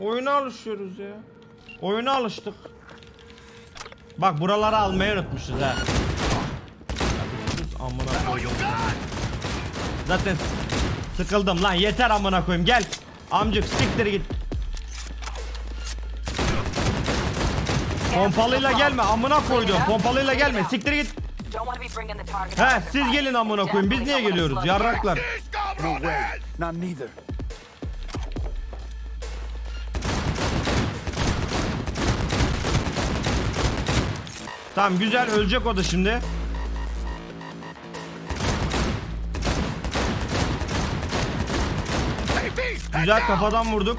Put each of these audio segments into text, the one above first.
Oyuna alışıyoruz ya. Oyuna alıştık. Bak buraları almayı unutmuşuz ha. Amına koyayım. Zaten sıkıldım lan yeter amına koyayım gel. Amcık siktir git. Pompalıyla gelme amına koydum. Pompalıyla gelme siktir git. He siz gelin amına koyayım biz niye geliyoruz yarraklar. Tamam güzel ölecek o da şimdi. Güzel kafadan vurduk.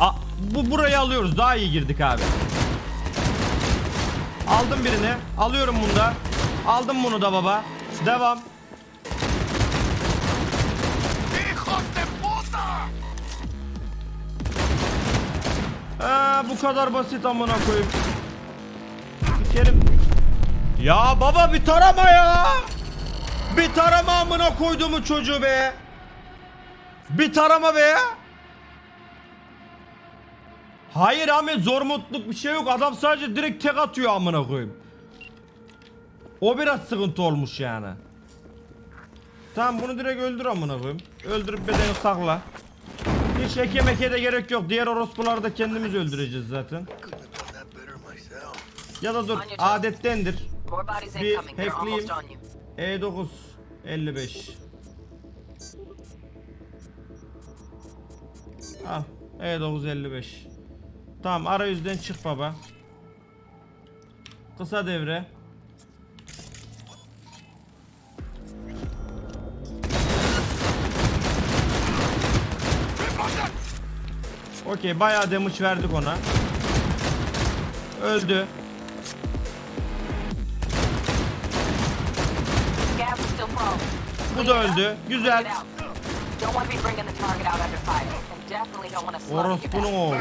A, bu burayı alıyoruz. Daha iyi girdik abi. Aldım birini. Alıyorum bunu da. Aldım bunu da baba. Devam. Ee, bu kadar basit amına koyayım. Sikerim. Ya baba bir tarama ya. Bir tarama amına koyduğumu çocuğu be. Bir tarama be. Hayır Ahmet zor mutluluk bir şey yok. Adam sadece direkt tek atıyor amına koyayım. O biraz sıkıntı olmuş yani. Tamam bunu direkt öldür amına koyayım. Öldürüp bedeni sakla. Hiç eke meke de gerek yok. Diğer orospuları da kendimiz öldüreceğiz zaten. Ya da dur adettendir. Bir hackleyeyim. on you. E9 55. Al E9 55. Tamam arayüzden çık baba. Kısa devre. Okey bayağı damage verdik ona. Öldü. Bu da öldü. Güzel. Orospunun oğlu.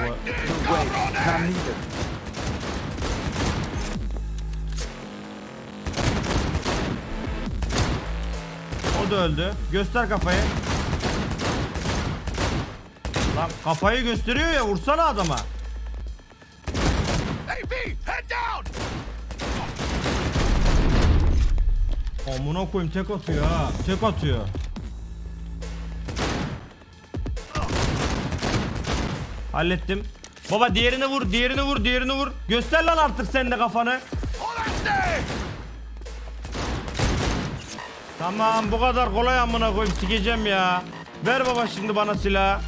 O da öldü. Göster kafayı. Lan kafayı gösteriyor ya vursana adama. Hey, B, head down! Amına koyayım tek atıyor ha. Tek atıyor. Hallettim. Baba diğerini vur, diğerini vur, diğerini vur. Göster lan artık sen de kafanı. Tamam bu kadar kolay amına koyayım sikeceğim ya. Ver baba şimdi bana silah.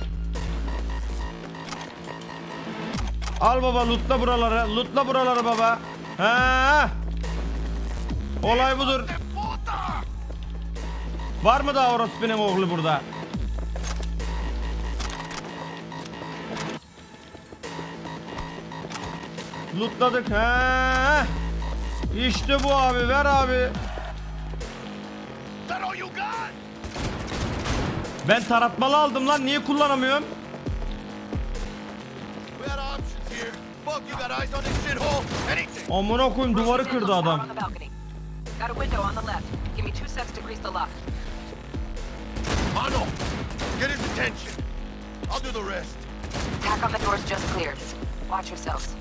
Al baba lootla buraları. Lootla buraları baba. Ha. Olay budur. Var mı daha orospunun oğlu burada? Lootladık. Ha. İşte bu abi. Ver abi. Ben taratmalı aldım lan. Niye kullanamıyorum? Amına koyayım duvarı kırdı adam. out on the balcony. Got a window on the left. Give me two seconds to grease the lock. Mano, get his attention. I'll do the rest. Attack on the doors just cleared. Watch yourselves.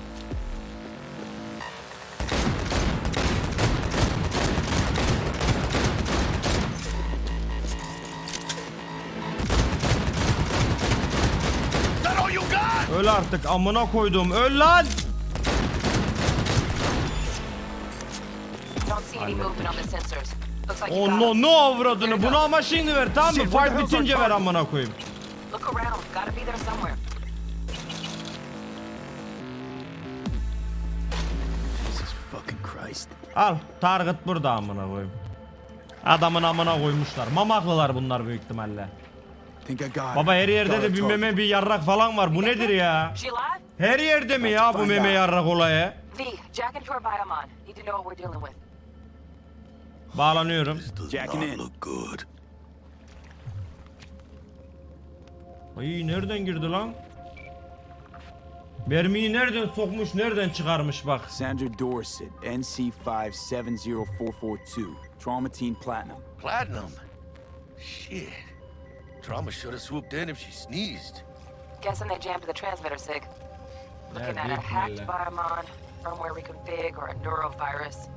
Öl artık amına koydum. Öl lan. Oh no no avradını. Bunu ama şimdi ver tamam mı? Fight bitince ver amına koyayım. Al target burada amına koyayım. Adamın amına koymuşlar. Mamaklılar bunlar büyük ihtimalle. Baba her yerde de bir meme bir yarrak falan var. Bu nedir ya? Her yerde mi ya bu meme yarrak olayı? Bağlanıyorum. Ay nereden girdi lan? Mermiyi nereden sokmuş, nereden çıkarmış bak. Sandra Dorset, NC570442, Trauma Team Platinum. Platinum? Shit. Trauma should have swooped in if she sneezed. Guessing they jammed the transmitter sig. Looking at a hacked biomon, firmware reconfig, or a neurovirus.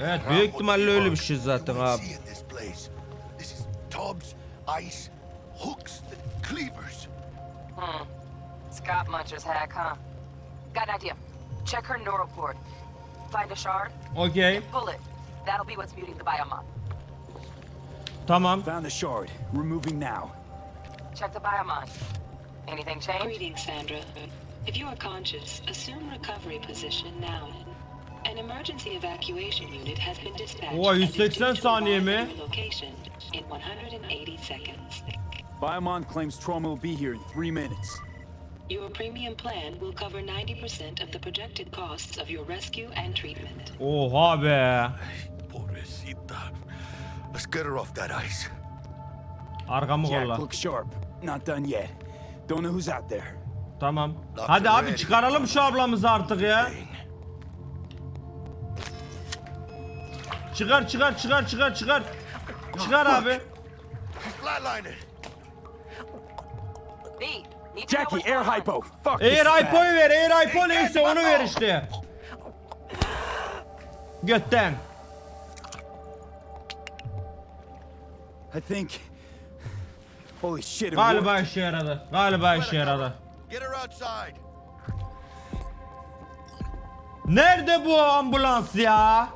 Evet büyük ihtimalle öyle bir şey zaten You will abi. see in this place. This is tubs, ice, hooks, and cleavers. Hmm. Scott Muncher's hack, huh? Got an idea. Check her neural cord. Find a shard, Okay. pull it. That'll be what's muting the biomon. Tamam. Found the shard. Removing now. Check the biomon. Anything change? Greetings, Sandra. If you are conscious, assume recovery position now. An emergency evacuation unit has been dispatched. Oha, and is 180 due to saniye mi? your Location in 180 seconds. Biomon claims trauma will be here in three minutes. Your premium plan will cover 90% of the projected costs of your rescue and treatment. Oha be. Pobrecita. Let's get her off that ice. Arkamı Jack, kolla. look sharp. Not done yet. Don't know who's out there. Tamam. Hadi abi çıkaralım şu ablamızı artık ya. Çıkar çıkar çıkar çıkar çıkar. Çıkar abi. Jackie, air hypo. Fuck this Air hypo'yu ver. Air hypo neyse onu ver işte. Götten. I think. Holy shit! It Galiba işe yaradı. Galiba işe yaradı. Get her outside. Nerede bu ambulans ya?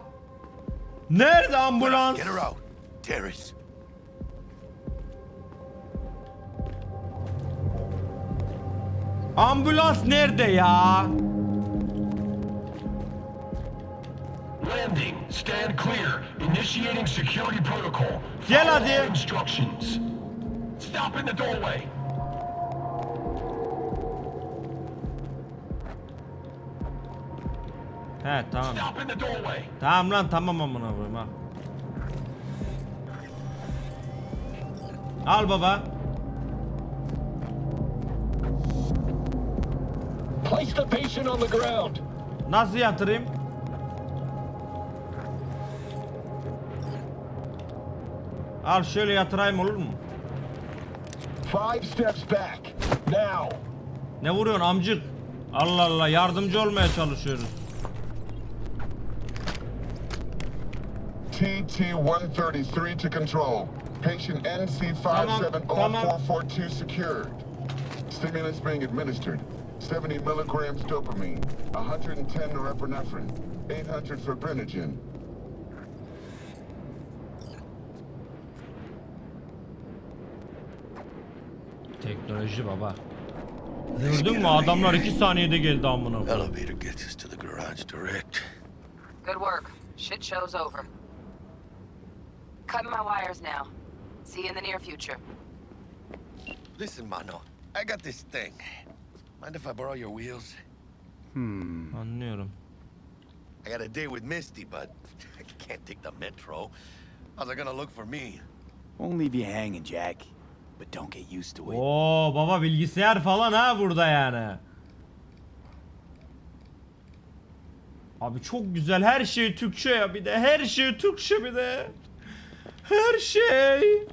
Nerede ambulans? Get her out. Terrace. Ambulans nerede ya? Landing. Stand clear. Initiating security protocol. Gel hadi. Instructions. Stop in the doorway. He tamam. Stop in the doorway. Tamam lan tamam amına koyayım ha. Al baba. Place the patient on the ground. Nasıl yatırayım? Al şöyle yatırayım olur mu? Five steps back. Now. Ne vuruyorsun amcık? Allah Allah yardımcı olmaya çalışıyoruz. TT-133 to control. Patient NC570442 secured. Stimulants being administered. 70 milligrams dopamine, 110 norepinephrine, 800 fibrinogen. Teknoloji baba. Gördün mü adamlar 2 saniyede geldi amına koyayım. Elevator gets us to the garage direct. Good work. Shit show's over. Cutting my wires now. See you in the near future. Listen, Mano. I got this thing. Mind if I borrow your wheels? Hmm. Anlıyorum. I got a date with Misty, but I can't take the metro. How's it gonna look for me? Won't leave you hanging, Jack. But don't get used to it. Oo baba bilgisayar falan ha burada yani. Abi çok güzel her şey Türkçe ya bir de her şey Türkçe bir de. Her şey.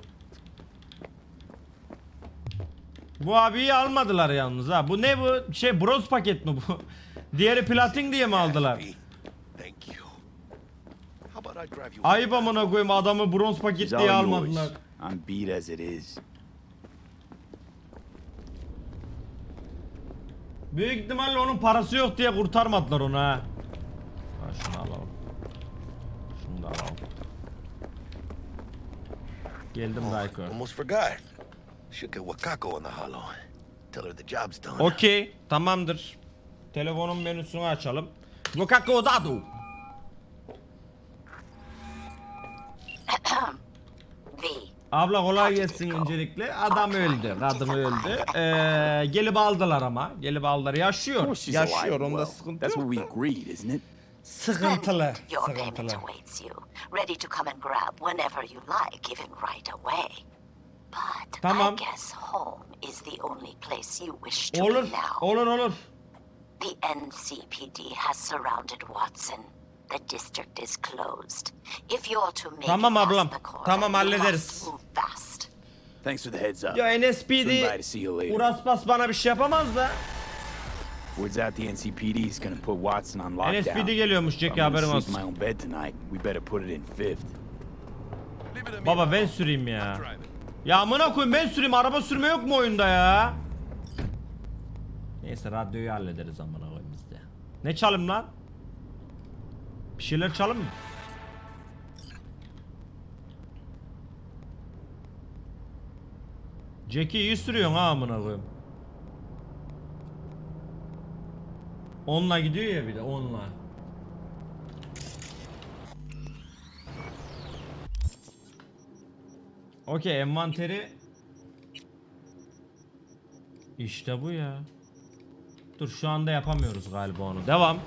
Bu abiyi almadılar yalnız ha. Bu ne bu? Şey bronz paket mi bu? Diğeri platin diye mi aldılar? Ayıp amına koyayım adamı bronz paket diye almadılar. I'm beat as it is. Büyük ihtimalle onun parası yok diye kurtarmadılar onu ha. Ha şunu alalım. Şunu da alalım. Geldim Rayko. Almost forgot. Should get Wakako on the hollow. Tell her the job's done. Okey, tamamdır. Telefonun menüsünü açalım. Wakako Dadu. Abla kolay gelsin öncelikle. Adam öldü, kadın öldü. Ee, gelip aldılar ama. Gelip aldılar. Yaşıyor. Yaşıyor. Onda sıkıntı that's yok. what we agreed, isn't it? Sıkıntılı. Your payment Sıkıntılı. awaits you, ready to come and grab whenever you like, even right away. But Tamam. I guess home is the only place you wish to Olur. be now. Olur olur. The NCPD has surrounded Watson. The district is closed. If you're to make Tamam ablam. Tamam, hallederiz. must move fast. Thanks for the heads up. Ya NSPD to see you later. Uraspas bana bir şey yapamaz da. Word's out the NCPD is gonna put Watson on lockdown. NSPD geliyormuş Jack I'm gonna haberin sleep in olsun. my own bed tonight. We better put it in fifth. Baba ben süreyim ya. Ya amına koyayım ben süreyim araba sürme yok mu oyunda ya? Neyse radyoyu hallederiz amına koyayım biz de. Ne çalayım lan? Bir şeyler çalayım mı? Jack'i iyi sürüyorsun ha amına koyayım. Onunla gidiyor ya bir de onunla. Okey envanteri İşte bu ya. Dur şu anda yapamıyoruz galiba onu. Devam.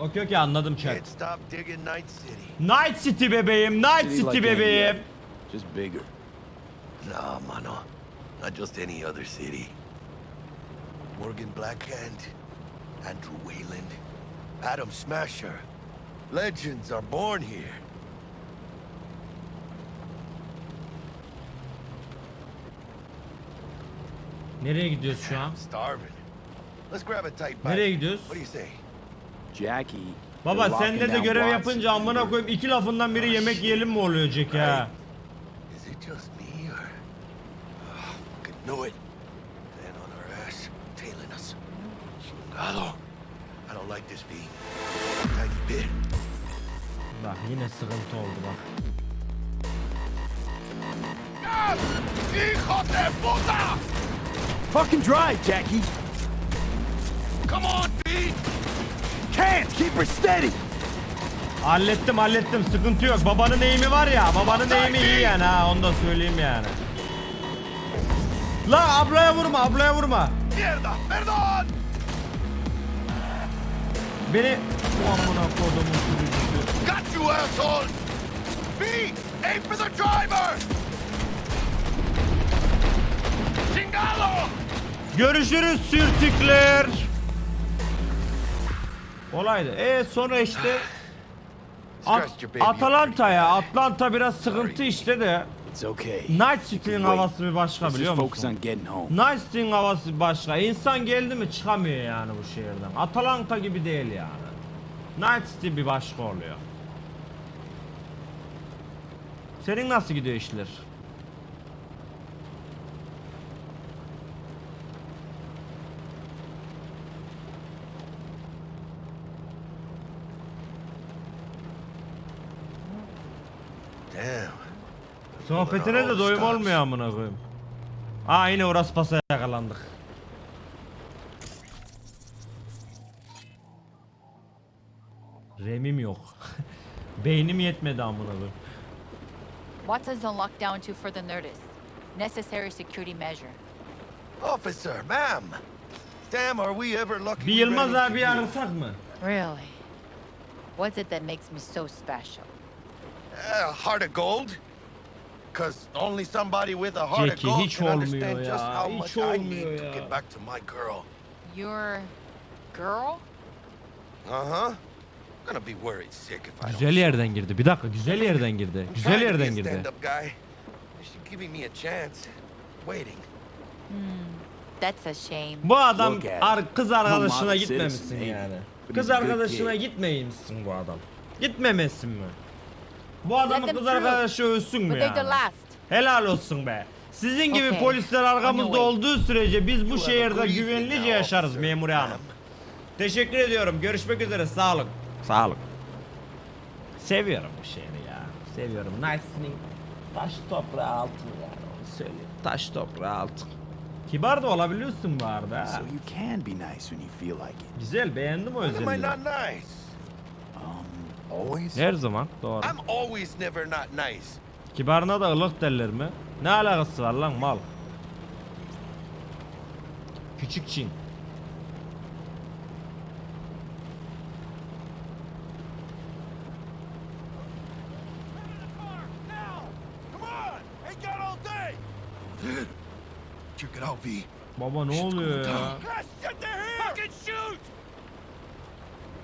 Okey okey anladım chat. Can't stop digging Night City. Night City bebeğim, Night City City like bebeğim. Just bigger. Nah, mano. Not just any other city. Morgan Blackhand, Andrew Wayland, Adam Smasher. Legends are born here. Nereye gidiyoruz şu an? I'm starving. Let's grab a tight bite. Nereye gidiyoruz? What do you say? Jackie. Baba sende de görev yapınca amına koyayım iki lafından biri yemek yiyelim mi oluyor Jack ya? Is it just me or... Fucking knew it. Then on our ass, tailing us. Chingado. I don't like this, V. Tiny bit. Bak yine sıkıntı oldu bak. Hijo de puta! Fucking drive, Jackie. Come on, Can't keep her steady. Hallettim hallettim sıkıntı yok. Babanın eğimi var ya babanın eğimi iyi yani ha onu da söyleyeyim yani. La ablaya vurma ablaya vurma. Mierda, perdón! Beni bu amına kodumun sürücüsü. Got you, asshole! V, aim for the driver! Chingado! Görüşürüz sürtükler. Olaydı. E sonra işte At-. Atalanta'ya. Atlanta biraz sıkıntı işte de. Night City'nin havası bir başka biliyor musun? Night City'nin havası bir başka. İnsan geldi mi çıkamıyor yani bu şehirden. Atalanta gibi değil yani. Night City bir başka oluyor. Senin nasıl gidiyor işler? Damn. Sohbetine de doyum olmuyor amına koyayım. Aa yine orası pasa yakalandık. Remim yok. Beynim yetmedi amına koyayım. Watson's on lockdown to further notice. Necessary security measure. Officer, ma'am. Damn, are we ever lucky Bir Yılmaz abi arasak mı? Really? What's it that makes me so special? Uh, heart of gold? Cause only somebody with a heart Jackie, of gold hiç can understand olmuyor just ya, how hiç much I olmuyor need to ya. get back to my girl. Your girl? Uh-huh. Gonna be worried sick if I don't. Güzel yerden girdi. Bir dakika güzel yerden girdi. I'm Güzel trying to be yerden a girdi. stand-up guy. Giving me a chance. Waiting. That's a shame. Bu adam Look at ar- kız arkadaşına model gitmemişsin yani. but Kız he's a good arkadaşına kid. gitmeymişsin bu adam. Gitmemesin mi? Bu adamın kız arkadaşı ölsün mü yani? Helal olsun be. Sizin gibi Okay. polisler arkamızda olduğu sürece biz bu şehirde güvenlice yaşarız memur hanım. Teşekkür ediyorum. Görüşmek üzere. Sağ olun. Sağ olun. Seviyorum bu şehri ya. Seviyorum. Nice'nin taş toprağı altın yani onu söyleyeyim. Taş toprağı altın. Kibar da olabiliyorsun bu arada. ha. So you can be nice when you feel like it. Güzel beğendim o am I özelliği. not nice? Always? Her zaman doğru. I'm always never not nice. Kibarına da ılık derler mi? Ne alakası var lan mal? Küçük Çin. Check it out, V. Baba ne oluyor ya? Fucking shoot!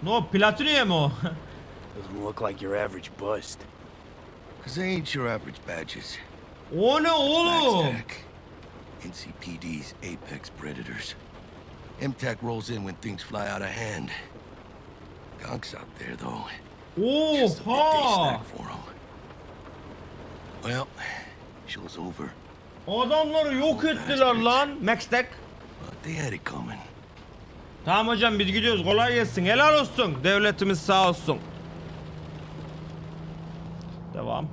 Ne o platiniye mi o? Doesn't look like your average bust. Cause they ain't your average badges. O ne oğlum? NCPD's apex predators. MTAC rolls in when things fly out of hand. Gonks out there, though. Oha! Well, show's over. Adamları yok ettiler lan. Maxtek. But they had it coming. Tamam hocam biz gidiyoruz. Kolay gelsin. Helal olsun. Devletimiz sağ olsun. Devam.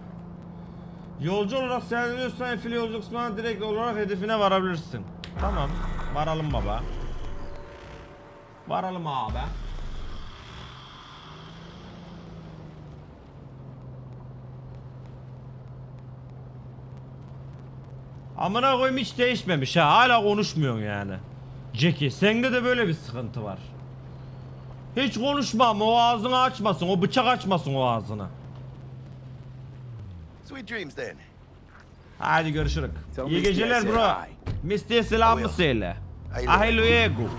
Yolcu olarak seyrediyorsan fili yolculuk kısmına direkt olarak hedefine varabilirsin. Tamam. Varalım baba. Varalım abi. Amına koyayım hiç değişmemiş ha. Hala konuşmuyorsun yani. Jackie sende de böyle bir sıkıntı var. Hiç konuşma o ağzını açmasın. O bıçak açmasın o ağzını. Sweet dreams then. Hadi görüşürük. Tell İyi geceler bro. Misty'ye selamı söyle. Ahí luego.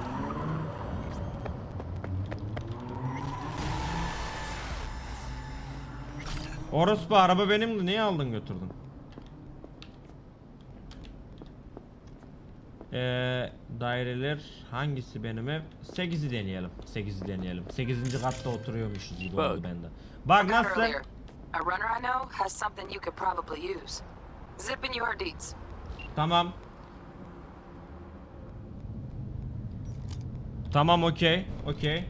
Orospu araba benimdi. Niye aldın götürdün? Ee, daireler hangisi benim ev? 8'i deneyelim. 8'i deneyelim. 8. katta oturuyormuşuz gibi oldu bende. Bak nasıl? A runner I know has something you could probably use. Zip in your deets. Tamam. Tamam okey. Okey.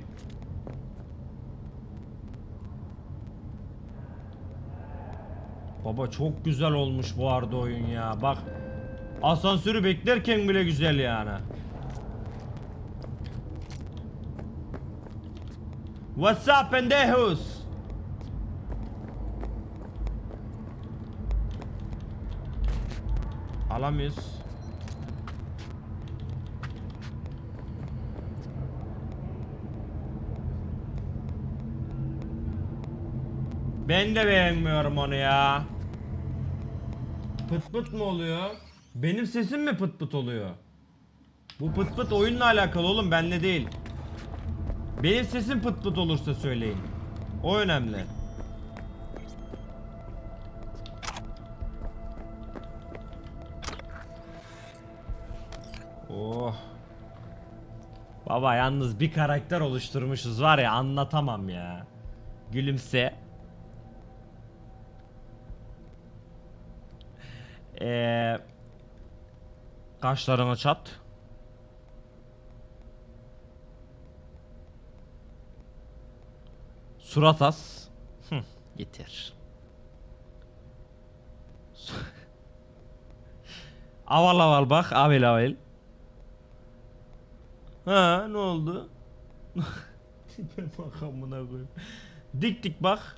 Baba çok güzel olmuş bu arada oyun ya. Bak. Asansörü beklerken bile güzel yani. What's up pendejos? Alamıyoruz. Ben de beğenmiyorum onu ya. Pıt pıt mı oluyor? Benim sesim mi pıt pıt oluyor? Bu pıt pıt oyunla alakalı oğlum benle değil. Benim sesim pıt pıt olursa söyleyin. O önemli. Oh. Baba yalnız bir karakter oluşturmuşuz var ya anlatamam ya. Gülümse. Ee, kaşlarını çat. Surat as. Hı, yeter. aval aval bak, avel avel. Ha ne oldu? ben makamına koyayım. Dik dik bak.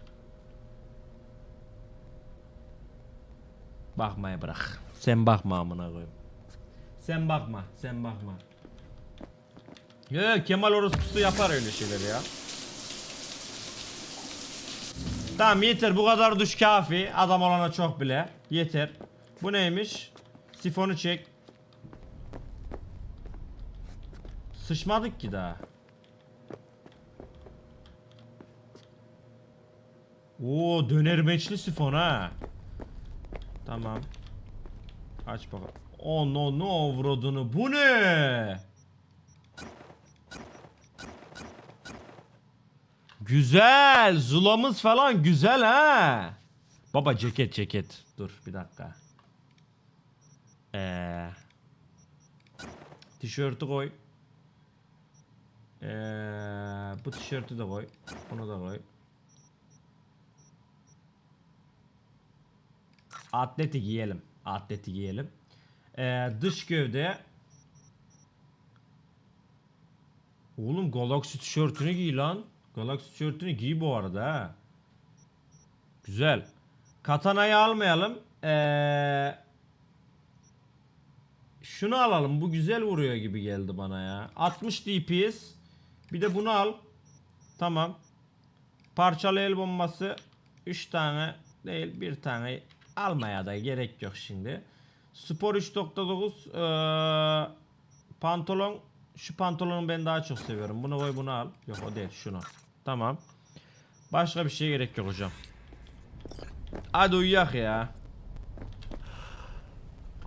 Bakmayı bırak. Sen bakma amına koyayım. Sen bakma, sen bakma. Yo, Kemal orospusu yapar öyle şeyler ya. Tamam yeter bu kadar duş kafi. Adam olana çok bile. Yeter. Bu neymiş? Sifonu çek. Sıçmadık ki daha. Oo döner meçli sifon ha. Tamam. Aç bakalım. Oh no no avradını. Bu ne? Güzel. Zulamız falan güzel ha. Baba ceket ceket. Dur bir dakika. Ee, tişörtü koy. Ee, bu tişörtü de koy. Bunu da koy. Atleti giyelim. Atleti giyelim. Ee, dış gövde. Oğlum Galaxy tişörtünü giy lan. Galaxy tişörtünü giy bu arada ha. Güzel. Katana'yı almayalım. Ee, şunu alalım. Bu güzel vuruyor gibi geldi bana ya. 60 DPS. Bir de bunu al. Tamam. Parçalı el bombası 3 tane değil bir tane almaya da gerek yok şimdi. Spor 3.9 eee, pantolon şu pantolonu ben daha çok seviyorum. Bunu koy bunu al. Yok o değil şunu. Tamam. Başka bir şeye gerek yok hocam. Hadi uyuyak ya.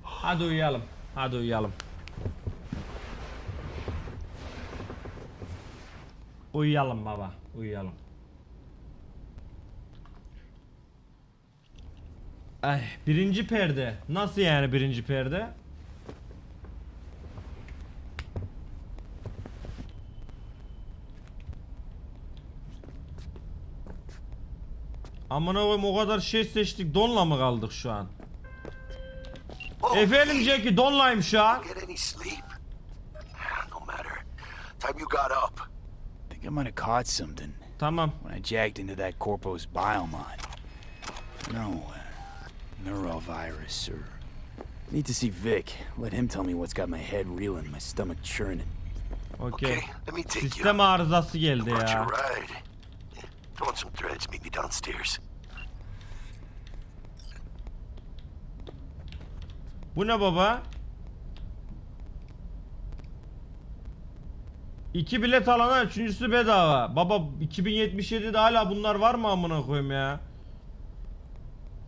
Hadi uyuyalım. Hadi uyuyalım. Uyuyalım baba. Uyuyalım. Ay, birinci perde. Nasıl yani birinci perde? Amına koyayım o kadar şey seçtik donla mı kaldık şu an? Efendim Jackie donlayım şu an. Time you got up. Think I might have caught something Tamam. when I jacked into that Corpos biomine. No, uh, neurovirus or. Need to see Vic. Let him tell me what's got my head reeling, my stomach churning. Okey. Okay, let me take you. Sistem arızası geldi Brought you ya. a ride. Throw on some threads, meet me downstairs. Bu ne baba? İki bilet alana üçüncüsü bedava. Baba 2077'de hala bunlar var mı amına koyayım ya?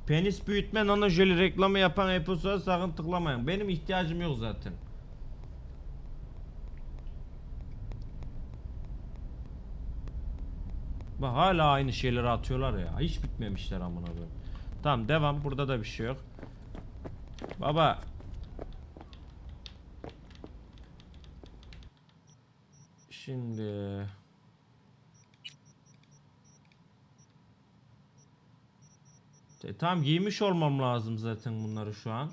Penis büyütme nano jeli reklamı yapan episoda sakın tıklamayın. Benim ihtiyacım yok zaten. Bak hala aynı şeyleri atıyorlar ya. Hiç bitmemişler amına koyayım. Tamam devam. Burada da bir şey yok. Baba. Şimdi E, tamam giymiş olmam lazım zaten bunları şu an.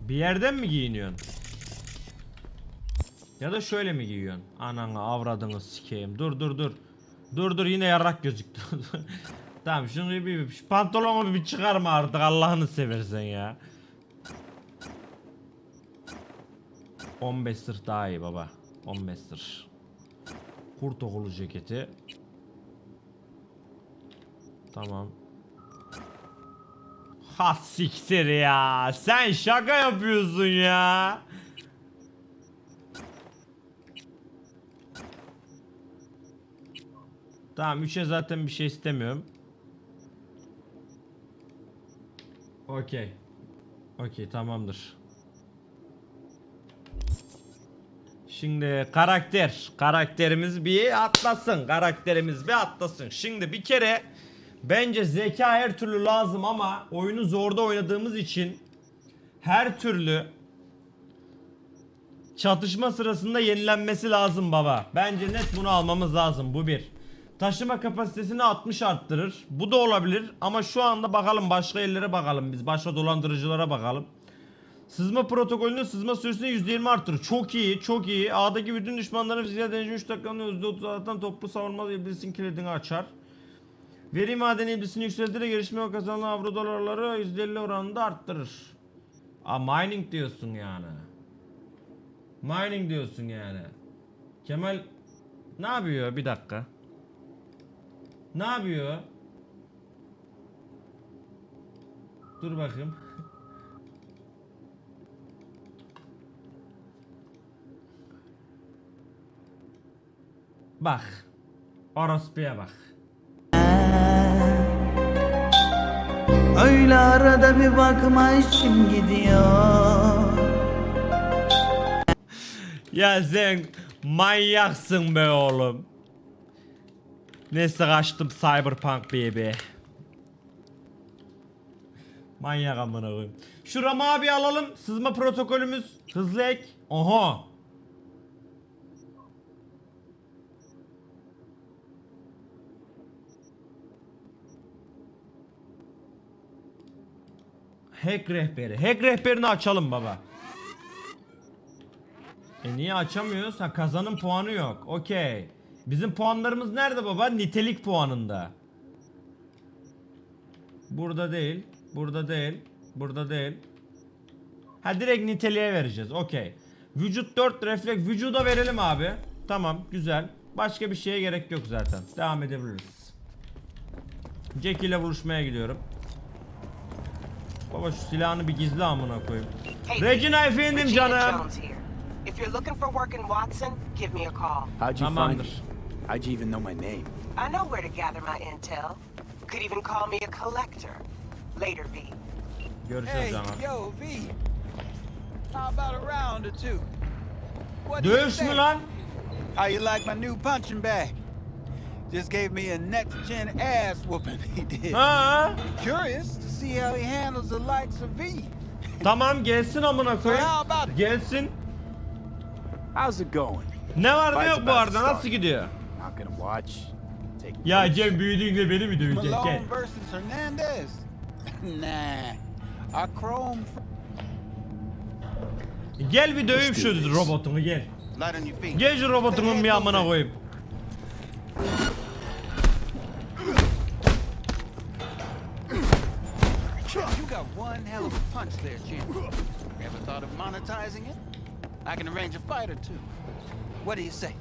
Bir yerden mi giyiniyorsun? Ya da şöyle mi giyiyorsun? Ananı avradını sikeyim. Dur dur dur. Dur dur yine yarrak gözüktü. tamam şunu bir, bir şu pantolonu bir çıkarma artık Allah'ını seversen ya. 15 sır daha iyi baba. 15 sır. Kurt okulu ceketi. Tamam. Ha siktir ya. Sen şaka yapıyorsun ya. Tamam 3'e zaten bir şey istemiyorum. Okey. Okey tamamdır. Şimdi karakter. Karakterimiz bir atlasın. Karakterimiz bir atlasın. Şimdi bir kere bence zeka her türlü lazım ama oyunu zorda oynadığımız için her türlü çatışma sırasında yenilenmesi lazım baba. Bence net bunu almamız lazım. Bu bir. Taşıma kapasitesini 60 arttırır. Bu da olabilir ama şu anda bakalım başka yerlere bakalım biz. Başka dolandırıcılara bakalım. Sızma protokolünün sızma süresini %20 arttırır. Çok iyi, çok iyi. A'daki bütün düşmanların fiziksel deneyici 3 dakikanın %36'dan toplu savunma iblisin kilidini açar. Veri madeni iblisini yükselterek gelişme ve kazanılan avro dolarları %50 oranında arttırır. Aa mining diyorsun yani. Mining diyorsun yani. Kemal ne yapıyor? Bir dakika. Ne yapıyor? Dur bakayım. Bak. Orospu'ya bak. Öyle arada bir bakma işim gidiyor. Ya sen manyaksın be oğlum. Neyse kaçtım Cyberpunk baby. Manyak amına koyayım. Şu Ram abi alalım. Sızma protokolümüz hızlı ek. Oha. Hack rehberi. Hack rehberini açalım baba. E niye açamıyoruz? Ha kazanım puanı yok. Okey. Bizim puanlarımız nerede baba? Nitelik puanında. Burada değil. Burada değil. Burada değil. Ha direkt niteliğe vereceğiz. Okey. Vücut 4 refleks. Vücuda verelim abi. Tamam güzel. Başka bir şeye gerek yok zaten. Devam edebiliriz. Jack ile buluşmaya gidiyorum. Baba şu silahını bir gizli amına koyayım. Hey, Regina efendim canım. Jones here. If you're looking for work in Watson, give me a call. How'd you find me? How'd you even know my name? I know where to gather my intel. Could even call me a collector. Later, V. Görüşürüz canım. yo, V. How about a round or two? What Dövüş mü lan? How you like my new punching bag? Just gave me a next gen ass whooping, he did. Ha? Curious to see how he handles the likes of V. Tamam gelsin amına how koyayım. about it? Gelsin. How's it going? Ne var ne yok bu arada? Nasıl gidiyor? Not gonna watch. Take Ya. Cem büyüdüğünde beni mi? Malone Gel. versus Hernandez? nah. Our chrome. Gel bir döveyim şu robotunu gel. Light on your feet. Gel şu robotunun bir amına koyayım. You got one hell of a punch there, champ. Ever thought of monetizing it? I can arrange a fight or two. What do you say?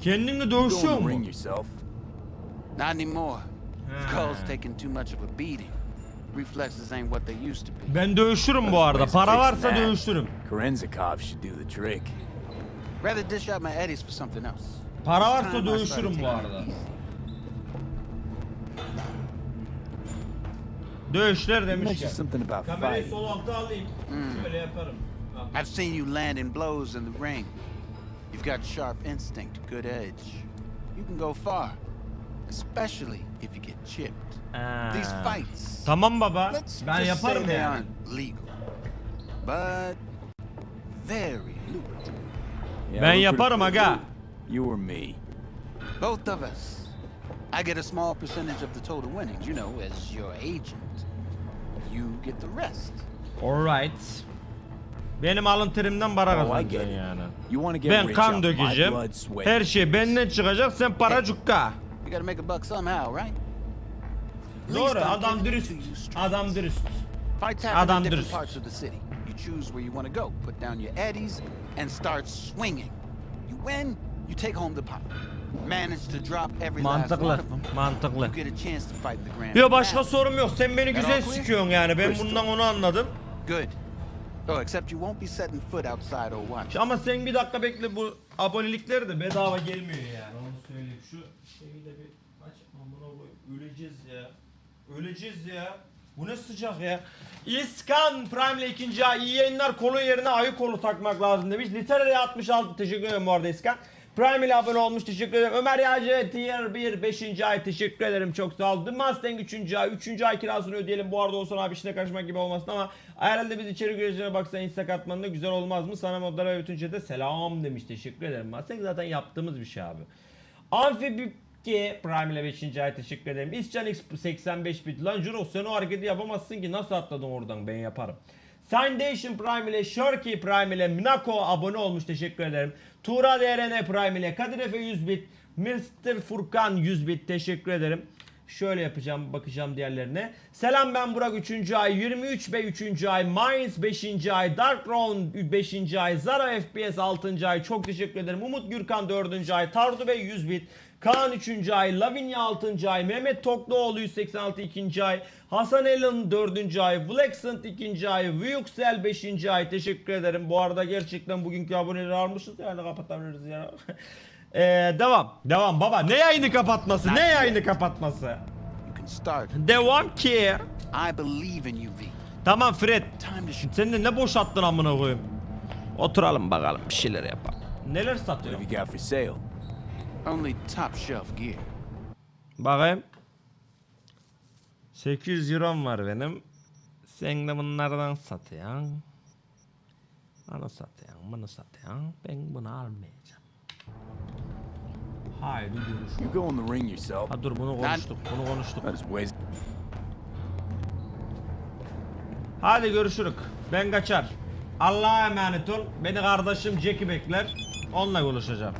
Kendinle dövüşüyor mu? yourself. Not anymore. Skull's taking too much of a beating. Reflexes ain't what they used to be. Ben dövüşürüm bu arada. Para varsa dövüşürüm. Korenzikov should do the trick. Rather dish out my eddies for something else. Para varsa dövüşürüm bu arada. Dövüşler demişken. mentioned something about Kamerayı sol alta alayım. Şöyle yaparım. I've seen you landing blows in the ring. You've got sharp instinct, good edge. You can go far, especially if you get chipped. These fights, Tamam baba. let's Ben just say yaparım they yani. aren't legal, but very lucrative. Ben yaparım aga. You or me. Both of us. I get a small percentage of the total winnings, you know, as your agent. You get the rest. Alright. Benim alın terimden para Oh, kazanacaksın yani. Ben kan dökeceğim. Her şey benden çıkacak. Sen para cukka. You gotta make a buck somehow, right? Doğru. Adam dürüst. Adam dürüst. Adam dürüst. You choose where you want to go. Put down your eddies and start swinging. You win, you take home the pot. Mantıklı. Mantıklı. Yok başka sorum yok. Sen beni güzel sikiyorsun yani. Ben bundan onu anladım. Good. Oh, except you won't be setting foot outside or watch. Ama sen bir dakika bekle bu abonelikler de bedava gelmiyor yani. Onu söyleyeyim. Şu şeyi de bir aç amına koyayım. Öleceğiz ya. Öleceğiz ya. Bu ne sıcak ya. İskan Prime ile ikinci ay iyi yayınlar kolu yerine ayı kolu takmak lazım demiş. Literary 66 teşekkür ederim bu arada İskan. Prime ile abone olmuş teşekkür ederim. Ömer Yağcı Tier 1 5. ay teşekkür ederim çok sağ ol. The Mustang 3. ay 3. ay kirasını ödeyelim. Bu arada Oğuzhan abi işine karışmak gibi olmasın ama herhalde biz içeri güreşine baksan Insta katmanında güzel olmaz mı? Sana modlara ve bütün chat'e selam demiş. Teşekkür ederim. Mustang zaten yaptığımız bir şey abi. Amfibi ki Prime ile 5. ay teşekkür ederim. İscan X 85 bit. Lan Juro sen o hareketi yapamazsın ki nasıl atladın oradan ben yaparım. Foundation Prime ile Shorky Prime ile Minako abone olmuş teşekkür ederim. Tuğra DRN Prime ile Kadir Efe 100 bit. Mr. Furkan 100 bit teşekkür ederim. Şöyle yapacağım bakacağım diğerlerine. Selam ben Burak 3. ay 23 Bey 3. ay Minds 5. ay Dark Round 5. ay Zara FPS 6. ay çok teşekkür ederim. Umut Gürkan 4. ay Tardu Bey 100 bit. Kaan 3. ay, Lavinia 6. ay, Mehmet Tokluoğlu 186 2. ay, Hasan Elin 4. ay, Vlaxent 2. ay, Vyuxel 5. ay teşekkür ederim. Bu arada gerçekten bugünkü aboneleri almışız yani kapatabiliriz ya. Ee, devam. Devam baba. Ne yayını kapatması? Ne yayını kapatması? Devam ki. I believe in you, V. Tamam Fred. Sen de ne boş attın amına koyayım. Oturalım bakalım bir şeyler yapalım. Neler satıyor? have you got for sale? Only top shelf gear. Bakayım. 800 eurom var benim. Sen de bunlardan satıyorsun. Bana satıyorsun, bunu satıyorsun. Ben bunu almayacağım. Haydi görüşürüz. You go in the ring yourself. Ha dur bunu konuştuk, bunu konuştuk. Hadi görüşürük. Ben kaçar. Allah'a emanet ol. Beni kardeşim Jack'i bekler. Onunla konuşacağım.